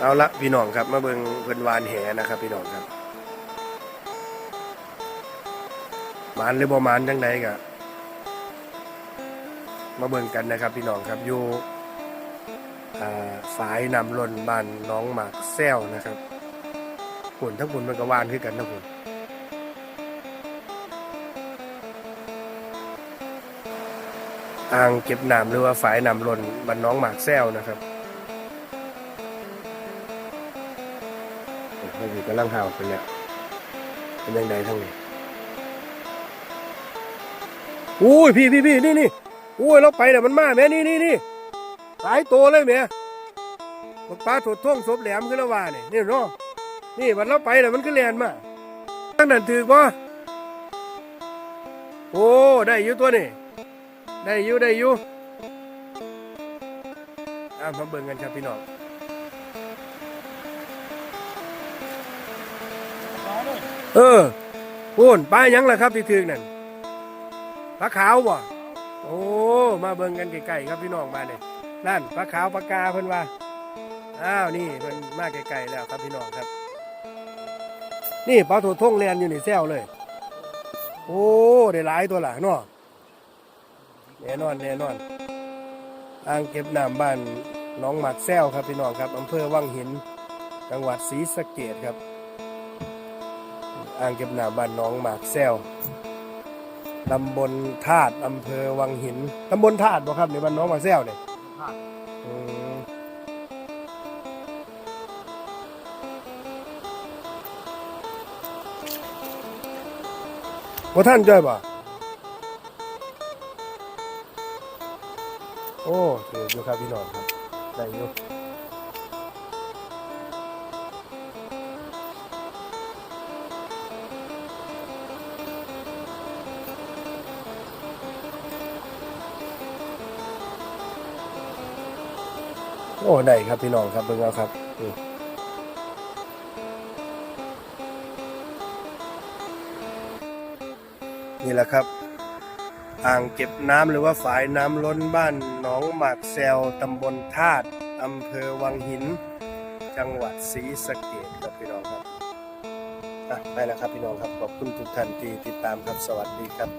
เอาละพี่น้องครับ มาเบิงเพิ่นวานแหนะครับ พี่น้องครับมานหรือบ่มานจังใดก็มาเบิงกันนะครับ พี่น้องครับอยู่อ่ายนำล้นบ้านน้องหมากแซวนะครับปุ่นทั้งปุ่นมันก็วานคือกันนะปุ่นอ่างเก็บน้ำหรือว่าฝายนำล้นบ้านน้องหมากแซวนะครับ มันอยู่กำลังหาวไปแล้วเป็นยังไงทั้งนี้อุ้ยพี่พี่พี่นี่นี่อุ้ยเราไปแล้วมันมาแม่นี่นี่นี่สายโตเลยแม่บักปลาถดท่องศพแหลมขึ้นแล้วว่านี่นี่เนาะนี่วันเราไปแล้วมันก็แลนมาตั้งนั้นถือบ่โอ้ได้อยู่ตัวนี่ได้อยู่ได้อยู่อะมาเบิ่งกันครับพี่น้อง เออพูนป้ายังล่ะครับที่ถึงนั่นปลาขาวบ่โอ้มาเบิ่งกันใกลๆครับพี่น้องมาเนี่ยนั่นปลาขาวปลากาเพิ่นว่าอ้าวนี่เพิ่นมาใกลๆแล้วครับพี่น้องครับ นี่ปลาถูท่งแลนอยู่ในแซวเลย โอ้ได้หลายตัวล่ะเนาะแน่นอนแน่นอนอ่างเก็บน้ำบ้านหน้องหมากแซวครับพี่น้องครับอำเภอวังหิน จังหวัดศรีสะเกษครับ อ่างเก็บน้ำบ้านน้องหมากแซวตำบลธาตุอำเภอวังหินตำบลธาตุบ่ครับในบ้านน้องหมากแซวเนี่ยอืมบ่ท่านจ้อยบ่โอ้เดี๋ยวอยู่ครับพี่น้องครับได้อยู่ โอ้ได้ครับพี่น้องครับเบิ่งเอาครับนี่แหละครับ อ่างเก็บน้ำหรือว่าฝายน้ำล้นบ้านหนองหมากแซวตำบลธาตุอำเภอวังหิน จังหวัดศรีสะเกษครับพี่น้องครับอะไปแล้วครับพี่น้องครับขอบคุณทุกท่านที่ติดตามครับสวัสดีครับ